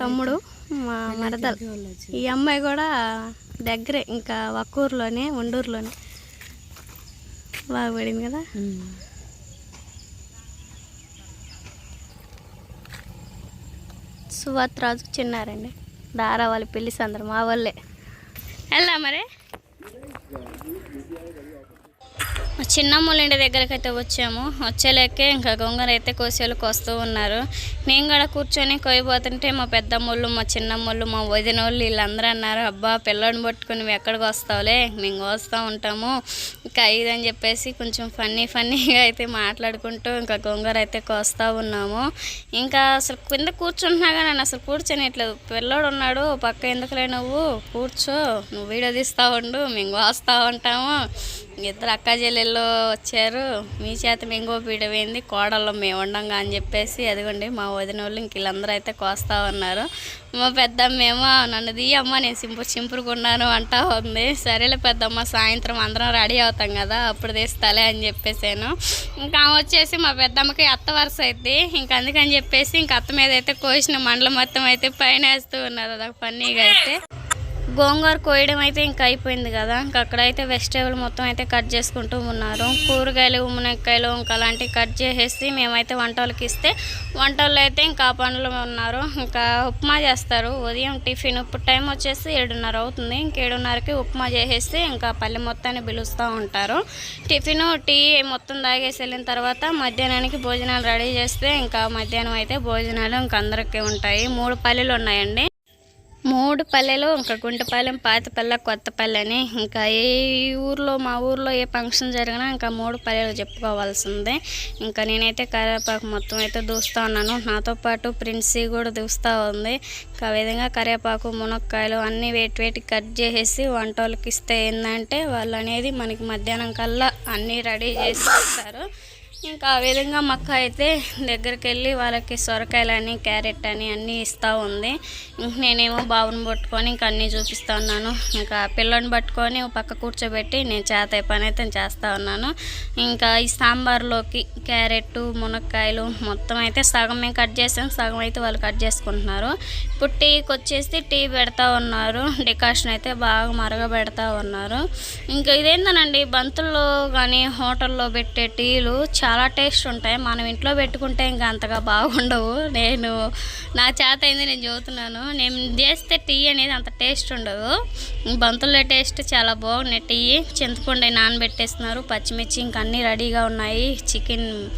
తమ్ముడు మా మరదలు. ఈ అమ్మాయి కూడా దగ్గరే ఇంకా ఒక్క ఊర్లోనే ఉండూరులోనే. బాగా పడింది కదా? సువాత్ రాజు చిన్నారండి. దారా వాళ్ళ పెళ్ళి సందరు మా వాళ్ళే వెళ్ళా మరి. మా చిన్నమ్మల ఇంటి అయితే వచ్చాము. వచ్చేలేకే ఇంకా గొంగర అయితే కోసేలు కోస్తూ ఉన్నారు. నేను కూడా కూర్చొని కోయిపోతుంటే మా పెద్దమ్మోళ్ళు మా చిన్నమ్మోళ్ళు మా వదిన వాళ్ళు వీళ్ళందరూ అన్నారు అబ్బా పిల్లోడిని పట్టుకుని నువ్వు ఎక్కడికి వస్తావులే? మేము వస్తూ ఉంటాము. ఇంకా ఇదని చెప్పేసి కొంచెం ఫన్నీ ఫన్నీగా అయితే మాట్లాడుకుంటూ ఇంకా గొంగర అయితే కోస్తూ ఉన్నాము. ఇంకా అసలు కింద కూర్చుంటున్నా కానీ నన్ను అసలు కూర్చొనిట్లేదు పిల్లోడు ఉన్నాడు పక్క ఎందుకులే నువ్వు? కూర్చో నువ్వు వీడియో తీస్తూ ఉండు మేము కోస్తూ ఉంటాము. ఇద్దరు అక్క చెల్లెళ్ళు వచ్చారు. మీ చేత ఇంకో పీడమైంది కోడల్లో మేము ఉండంగా అని చెప్పేసి అదిగోండి మా వదిన వాళ్ళు ఇంక వీళ్ళందరూ అయితే కోస్తా ఉన్నారు. మా పెద్దమ్మేమో నన్ను దియమ్మ నేను సింపురు చింపురుకున్నాను అంటా ఉంది. సరేలే పెద్దమ్మ సాయంత్రం అందరం రెడీ అవుతాం కదా అప్పుడు తీస్తాలే అని చెప్పేసాను. ఇంకా వచ్చేసి మా పెద్దమ్మకి అత్త వరుస అయితే ఇంక అందుకని చెప్పేసి ఇంక అత్త మీద అయితే కోసిన మండలం మొత్తం అయితే పైన వేస్తూ ఉన్నారు. అదొక పన్నీగా అయితే. గోంగూర కోయడం అయితే ఇంకా అయిపోయింది కదా. ఇంకా అక్కడైతే వెజిటేబుల్ మొత్తం అయితే కట్ చేసుకుంటూ ఉన్నారు. కూరగాయలు మునక్కాయలు ఇంకా అలాంటివి కట్ చేసేసి మేమైతే వంటలకి ఇస్తే వంటల్లో అయితే ఇంకా పనులు ఉన్నారు. ఇంకా ఉప్మా చేస్తారు. ఉదయం టిఫిన్ ఇప్పుడు టైం వచ్చేసి ఏడున్నర అవుతుంది. ఇంక ఏడున్నరకి ఉప్మా చేసేసి ఇంకా పల్లె మొత్తాన్ని పిలుస్తూ ఉంటారు. టిఫిన్ టీ మొత్తం తాగేసి వెళ్ళిన తర్వాత మధ్యాహ్నానికి భోజనాలు రెడీ చేస్తే ఇంకా మధ్యాహ్నం అయితే భోజనాలు ఇంకా అందరికీ ఉంటాయి. మూడు పల్లెలు ఉన్నాయండి. మూడు పల్లెలు ఇంకా గుంటపాలెం పాతపల్లె కొత్తపల్లె అని ఇంకా ఏ ఊర్లో మా ఊర్లో ఏ ఫంక్షన్ జరిగినా ఇంకా మూడు పల్లెలు చెప్పుకోవాల్సిందే. ఇంకా నేనైతే కరివేపాకు మొత్తం అయితే దూస్తూ ఉన్నాను. నాతో పాటు ప్రిన్సీ కూడా దూస్తూ ఉంది. ఇంకా ఆ విధంగా కరివేపాకు మునక్కాయలు అన్నీ వేటి వేటి కట్ చేసేసి వంటలకి ఇస్తే ఏంటంటే వాళ్ళు అనేది మనకి మధ్యాహ్నం కల్లా అన్నీ రెడీ చేసి ఇస్తారు. ఇంకా ఆ విధంగా మక్క అయితే దగ్గరికి వెళ్ళి వాళ్ళకి సొరకాయలని క్యారెట్ అని అన్నీ ఇస్తూ ఉంది. ఇంక నేనేమో బావును పట్టుకొని ఇంకా అన్నీ చూపిస్తూ ఉన్నాను. ఇంకా పిల్లని పట్టుకొని పక్క కూర్చోబెట్టి నేను చేత పని అయితే చేస్తూ ఉన్నాను. ఇంకా ఈ సాంబార్లోకి క్యారెట్ మునక్కాయలు మొత్తం అయితే సగం మేము కట్ చేసాం. సగం అయితే వాళ్ళు కట్ చేసుకుంటున్నారు. ఇప్పుడు టీకి వచ్చేసి టీ పెడతా ఉన్నారు. డికాషన్ అయితే బాగా మరగబెడతా ఉన్నారు. ఇంకా ఇదేందనండి? బంతుల్లో కానీ హోటల్లో పెట్టే టీలు చాలా టేస్ట్ ఉంటాయి. మనం ఇంట్లో పెట్టుకుంటే ఇంకా అంతగా బాగుండవు. నేను నా చేత అయింది నేను చదువుతున్నాను. నేను చేస్తే టీ అనేది అంత టేస్ట్ ఉండదు. బంతుల్లో టేస్ట్ చాలా బాగున్నాయి. టీ చింతపండు నానబెట్టేస్తున్నారు. పచ్చిమిర్చి ఇంకా అన్నీ రెడీగా ఉన్నాయి. Chicken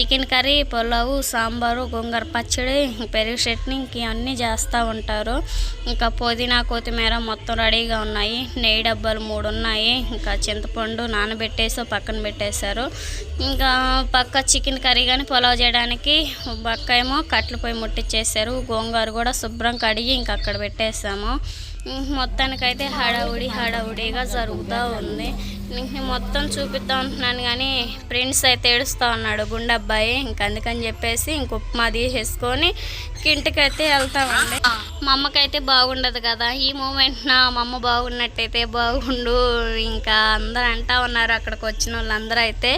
chicken curry pulao sambar గోంగూర పచ్చడి పెరుగు చట్నీ ఇంక అన్నీ చేస్తూ ఉంటారు. ఇంకా పుదీనా కొత్తిమీర మొత్తం రెడీగా ఉన్నాయి. నెయ్యి డబ్బాలు మూడు ఉన్నాయి. ఇంకా చింతపండు నానబెట్టేసి పక్కన పెట్టేశారు. ఇంకా పక్క చికెన్ కర్రీ కానీ పులావ్ చేయడానికి పక్క ఏమో కట్లు పోయి ముట్టించేసారు గోంగూర కూడా శుభ్రం కడిగి ఇంకా అక్కడ పెట్టేసాము. మొత్తానికైతే హడావుడి హడావుడిగా జరుగుతూ ఉంది. మొత్తం చూపిద్దాం అంటున్నాను కానీ ఫ్రెండ్స్ అయితే ఏడుస్తూ ఉన్నాడు. గుండబ్బాయి ఇంక అందుకని చెప్పేసి ఇంక ఉప్మా తీసేసుకొని ఇంటికైతే వెళ్తామండి. మా అమ్మకైతే బాగుండదు కదా. ఈ మూమెంట్ నా మా అమ్మ బాగున్నట్టయితే బాగుండు. ఇంకా అందరూ అంటా ఉన్నారు అక్కడికి వచ్చిన వాళ్ళందరూ అయితే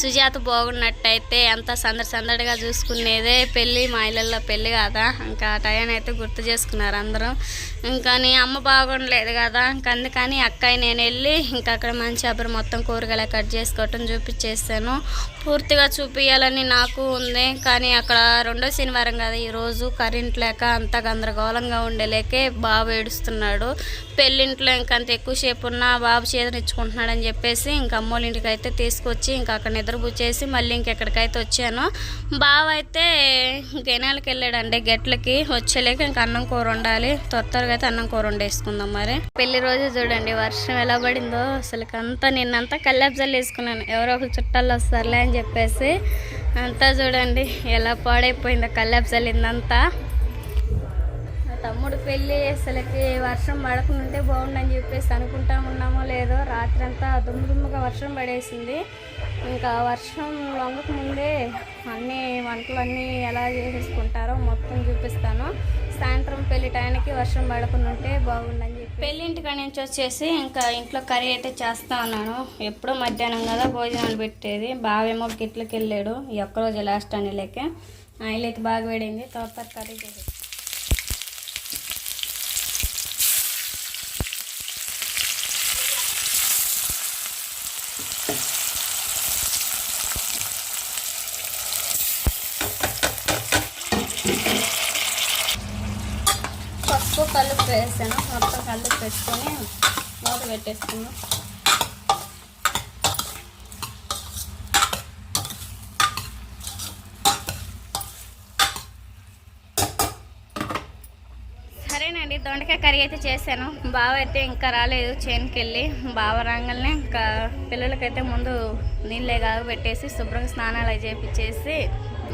సుజాత బాగున్నట్టయితే అంత సందడి సందడిగా చూసుకునేదే పెళ్ళి మా ఇళ్ళల్లో పెళ్ళి కదా. ఇంకా ఆ టైం అయితే గుర్తు చేసుకున్నారు అందరూ. ఇంకా నీ అమ్మ బాగుండలేదు కదా. ఇంకా అందుకని అక్కయ్య నేను వెళ్ళి ఇంకా అక్కడ మంచి అబ్బరు మొత్తం కూరగాయలు కట్ చేసుకోవటం చూపించేస్తాను. పూర్తిగా చూపించాలని నాకు ఉంది. కానీ అక్కడ రెండో శనివారం కదా ఈరోజు కరెంట్ లేక అంత గందరగోళంగా ఉండలేకే బాబు ఏడుస్తున్నాడు. పెళ్ళింట్లో ఇంకంత ఎక్కువసేపు ఉన్నా బాబు చేదనిచ్చుకుంటున్నాడు చెప్పేసి ఇంకా అమ్మోళ్ళ ఇంటికి అయితే తీసుకొచ్చి ఇంకా అక్కడ నిద్రపుచ్చేసి మళ్ళీ ఇంకెక్కడికైతే వచ్చాను బావ అయితే గెనాలకి వెళ్ళాడండి? గెట్లకి వచ్చేలేక ఇంకా అన్నం కూర ఉండాలి త్వర త్వరగా అయితే అన్నం కూర వండేసుకుందాం మరి. పెళ్ళి రోజు చూడండి వర్షం ఎలా పడిందో. అసలు అంతా నిన్నంతా కల్లాబ్జాలు వేసుకున్నాను. ఎవరో ఒక చుట్టాలు వస్తారులే అని చెప్పేసి అంతా చూడండి ఎలా పాడైపోయిందో కల్లాబ్జాలు ఇందంతా. తమ్ముడు పెళ్ళి అసలుకి వర్షం పడకుంటే బాగుండని చెప్పేసి అనుకుంటా ఉన్నామో లేదో రాత్రి అంతా దుమ్ముగా వర్షం పడేసింది. ఇంకా వర్షం లొంగక ముందే అన్ని వంటలన్నీ ఎలా చేసేసుకుంటారో మొత్తం చూపిస్తాను. సాయంత్రం పెళ్ళి టైంకి వర్షం పడకుండా ఉంటే బాగుండని చెప్పి పెళ్ళింటికాడ నుంచి వచ్చేసి ఇంకా ఇంట్లో కర్రీ అయితే చేస్తా ఉన్నాను ఎప్పుడూ మధ్యాహ్నం కదా భోజనాలు పెట్టేది. బావేమో గిట్లకి వెళ్ళాడు ఒక్కరోజు లాస్ట్ అని లేక ఆయిల్ అయితే బాగా వేడింది. తర్వాత కర్రీ చేసేది ఉప్పు కలుపు వేసాను. మొత్తం కలుపు పెట్టుకొని మూత పెట్టేసుకున్నాం సరేనండి దొండకాయ కర్రీ అయితే చేశాను. బావ అయితే ఇంకా రాలేదు. చేనుకి వెళ్ళి బావ రాగానే ఇంకా పిల్లలకైతే ముందు నీళ్ళే కాదు పెట్టేసి శుభ్రంగా స్నానాలు అవి చేపించేసి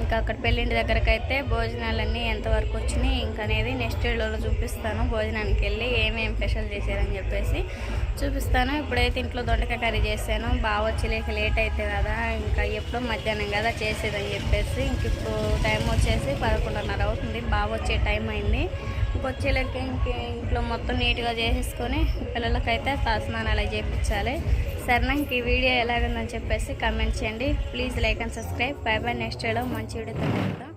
ఇంకా అక్కడ పెళ్ళింటి దగ్గరకైతే భోజనాలన్నీ ఎంతవరకు వచ్చినాయి ఇంకా అనేది నెక్స్ట్ వీడియోలో చూపిస్తాను. భోజనానికి వెళ్ళి ఏమేమి స్పెషల్ చేశారని చెప్పేసి చూపిస్తాను. ఇప్పుడైతే ఇంట్లో దొండకాయ కర్రీ చేశాను. బాగా వచ్చేలేక లేట్ అయితే కదా ఇంకా ఎప్పుడో మధ్యాహ్నం కదా చేసేదని చెప్పేసి ఇంక ఇప్పుడు టైం వచ్చేసి పదకొండున్నర అవుతుంది. బాగా వచ్చే టైం అయింది. ఇంకొచ్చేలకి ఇంక ఇంట్లో మొత్తం నీట్గా చేసేసుకొని పిల్లలకైతే స్నానాలు చేయించాలి సరే ఇంక ఈ వీడియో ఎలాగుందని చెప్పేసి కమెంట్ చేయండి. Please like and subscribe. Bye bye. Next video మంచి వీడియో కలుద్దాం.